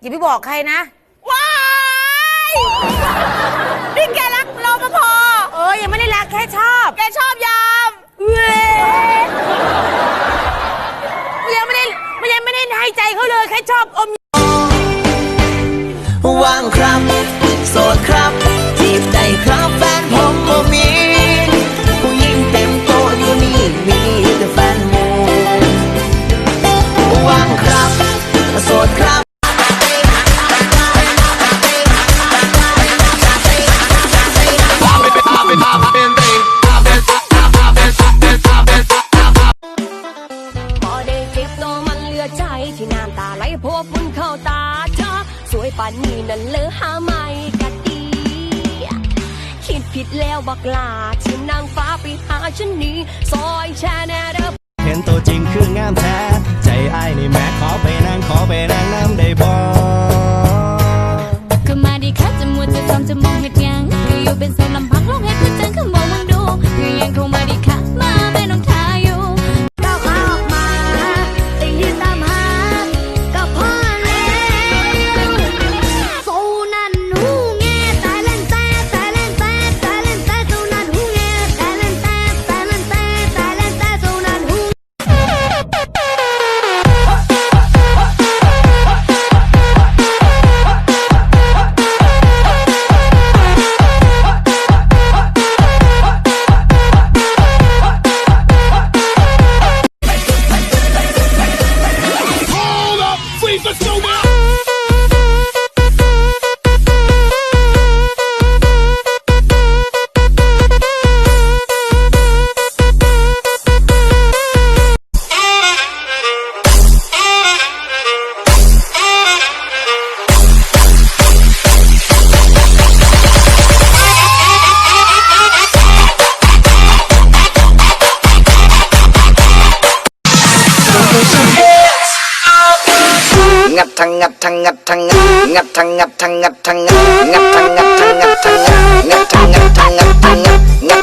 อย่าไปบอกใครนะ ว้ายนี่แกรักรปภเออยังไม่ได้รักแค่ชอบแกชอบยามเว้ยยังไม่ได้มันยังไม่ได้ให้ใจเขาเลยแค่ชอบอม ว่างครับำตาไหลเพราะวกฝุ่นเข้าตาเธอสวยป่านนี้นั่นเลอหาไม่กัดดี คิดผิดแล้วบักลาที่นางฟ้าไปหาฉันนี้ซอยแช่แน่เด้อเห็นตัวจริงคืองามแท้ ใจอ้ายนี่แม่ขอไปนั่งขอไปนั่งน้ำได้บ่ก็มาดีค่ะจะมัวจะทำจะมองเห็ดหยังก็อยู่เป็นโซนลำพังลองเห็ดเพื่อจังคือมองมึงดูคือยังคงมาดีค่ะมา Thank you. ngặt thằng ngặt thằng ngặt thằng ngặt thằng ngặt thằng ngặt thằng ngặt thằng ngặt thằng ngặt thằng ngặt thằng ngặt thằng ngặt thằng ngặt thằng ngặt